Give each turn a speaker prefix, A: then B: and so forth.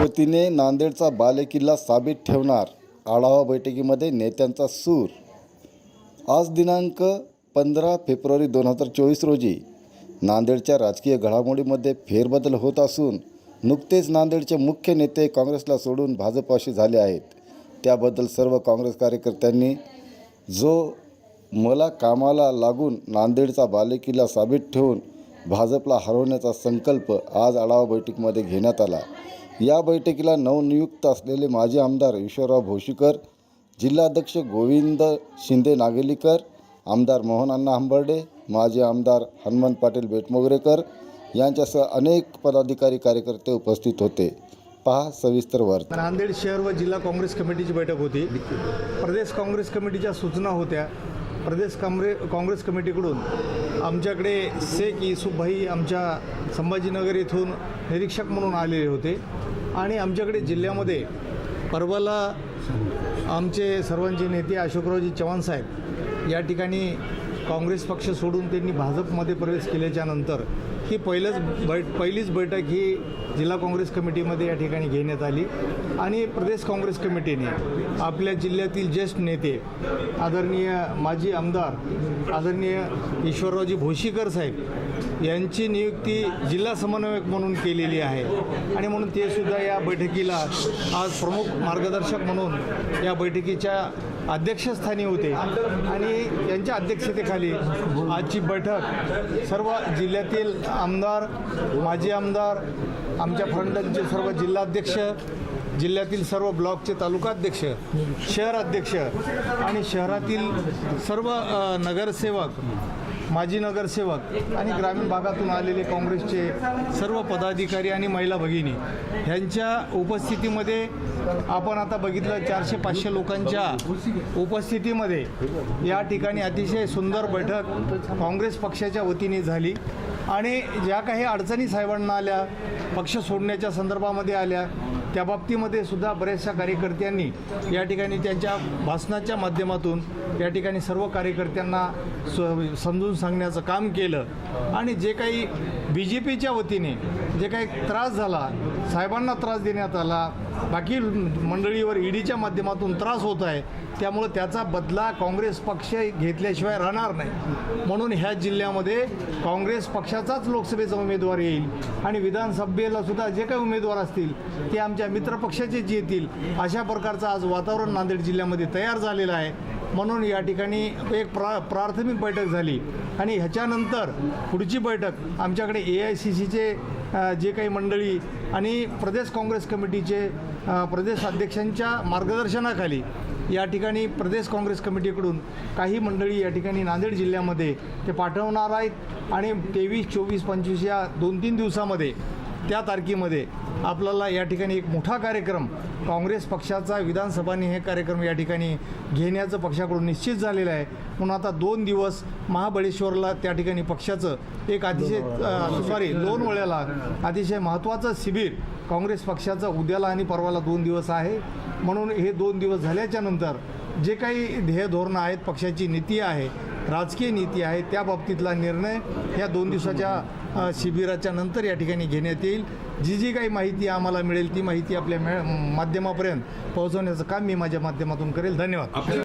A: वतीने नांदेडचा बालेकिल्ला साबित ठेवणार आढावा बैठकीमध्ये नेत्यांचा सूर. आज दिनांक पंधरा फेब्रुवारी दोन हजार चोवीस रोजी नांदेडच्या राजकीय घडामोडीमध्ये फेरबदल होत असून नुकतेच नांदेडचे मुख्य नेते काँग्रेसला सोडून भाजपाशी झाले आहेत. त्याबद्दल सर्व काँग्रेस कार्यकर्त्यांनी जो मला कामाला लागून नांदेडचा बालेकिल्ला साबित ठेवून भाजपला हरवण्याचा संकल्प आज आढावा बैठकीमध्ये घेण्यात आला. या बैठकीला नवनियुक्त असलेले माजी आमदार ईश्वरराव भोशीकर जिल्हाध्यक्ष गोविंद शिंदे नागेलीकर आमदार मोहन अण्णा हंबर्डे माजी आमदार हनुमंत पाटील बेटमोगरेकर यांच्यासह अनेक पदाधिकारी कार्यकर्ते उपस्थित होते. पहा सविस्तर वर
B: नांदेड शहर व जिल्हा काँग्रेस कमिटीची बैठक होती. प्रदेश काँग्रेस कमिटीच्या सूचना होत्या. प्रदेश काँग्रे काँग्रेस कमिटीकडून आमच्याकडे शेख युसुफभाई आमच्या संभाजीनगर येथून निरीक्षक म्हणून आलेले होते. आणि आमच्याकडे जिल्ह्यामध्ये परवाला आमचे सर्वांचे नेते अशोकरावजी चव्हाण साहेब या ठिकाणी काँग्रेस पक्ष सोडून त्यांनी भाजपमध्ये प्रवेश केल्याच्यानंतर ही पहिलंच बैठ पहिलीच बैठक ही जिल्हा काँग्रेस कमिटीमध्ये या ठिकाणी घेण्यात आली. आणि प्रदेश काँग्रेस कमिटीने आपल्या जिल्ह्यातील ज्येष्ठ नेते आदरणीय माजी आमदार आदरणीय ईश्वररावजी भोशीकर साहेब यांची नियुक्ती जिल्हा समन्वयक म्हणून केलेली आहे. आणि म्हणून ते सुद्धा या बैठकीला आज प्रमुख मार्गदर्शक म्हणून या बैठकीच्या अध्यक्षस्थानी होते. आणि यांच्या अध्यक्षतेखाली आजची बैठक सर्व जिल्ह्यातील आमदार माजी आमदार आमच्या फंडांचे सर्व जिल्हाध्यक्ष जिल्ह्यातील सर्व ब्लॉकचे तालुकाध्यक्ष शहर अध्यक्ष आणि शहरातील सर्व नगरसेवक माजी नगरसेवक आणि ग्रामीण भागातून आलेले काँग्रेसचे सर्व पदाधिकारी आणि महिला भगिनी ह्यांच्या उपस्थितीमध्ये आपण आता बघितलं चारशे पाचशे लोकांच्या उपस्थितीमध्ये या ठिकाणी अतिशय सुंदर बैठक काँग्रेस पक्षाच्या वतीने झाली. आणि ज्या काही अडचणी साहेबांना आल्या पक्ष सोडण्याच्या संदर्भामध्ये आल्या त्या बाबतीमध्ये सुद्धा बऱ्याचशा कार्यकर्त्यांनी या ठिकाणी त्यांच्या भाषणाच्या माध्यमातून या ठिकाणी सर्व कार्यकर्त्यांना स समजून सांगण्याचं काम केलं. आणि जे काही बी जे पीच्या वतीने जे काही त्रास झाला साहेबांना त्रास देण्यात आला बाकी मंडळीवर ईडीच्या माध्यमातून त्रास होत आहे त्यामुळं त्याचा बदला काँग्रेस पक्ष घेतल्याशिवाय राहणार नाही. म्हणून ह्या जिल्ह्यामध्ये काँग्रेस पक्षाचाच लोकसभेचा उमेदवार येईल आणि विधानसभेला सुद्धा जे काही उमेदवार असतील ते आमच्या मित्रपक्षाचे जे येतील. अशा प्रकारचं आज वातावरण नांदेड जिल्ह्यामध्ये तयार झालेलं आहे. म्हणून या ठिकाणी एक प्रा प्राथमिक बैठक झाली. आणि ह्याच्यानंतर पुढची बैठक आमच्याकडे ए आय सी सीचे जे काही मंडळी आणि प्रदेश काँग्रेस कमिटीचे प्रदेश अध्यक्षांच्या मार्गदर्शनाखाली या ठिकाणी प्रदेश काँग्रेस कमिटीकडून काही मंडळी या ठिकाणी नांदेड जिल्ह्यामध्ये ते पाठवणार आहेत. आणि तेवीस चोवीस पंचवीस या दोन तीन दिवसामध्ये त्या तारखेमध्ये आपल्याला या ठिकाणी एक मोठा कार्यक्रम काँग्रेस पक्षाचा विधानसभाने हे कार्यक्रम या ठिकाणी घेण्याचं पक्षाकडून निश्चित झालेलं आहे. म्हणून आता दोन दिवस महाबळेश्वरला त्या ठिकाणी पक्षाचं एक अतिशय सॉरी दोन वेळेला अतिशय महत्त्वाचं शिबिर काँग्रेस पक्षाचं उद्याला आणि परवाला दोन दिवस आहे. म्हणून हे दोन दिवस झाल्याच्यानंतर जे काही ध्येय धोरणं आहेत पक्षाची नीती आहे राजकीय नीती आहे त्या बाबतीतला निर्णय ह्या दोन दिवसाच्या शिबिराच्या नंतर या ठिकाणी घेण्यात येईल. जी जी काही माहिती आम्हाला मिळेल ती माहिती आपल्या माध्यमापर्यंत पोहोचवण्याचं काम मी माझ्या माध्यमातून करेल. धन्यवाद.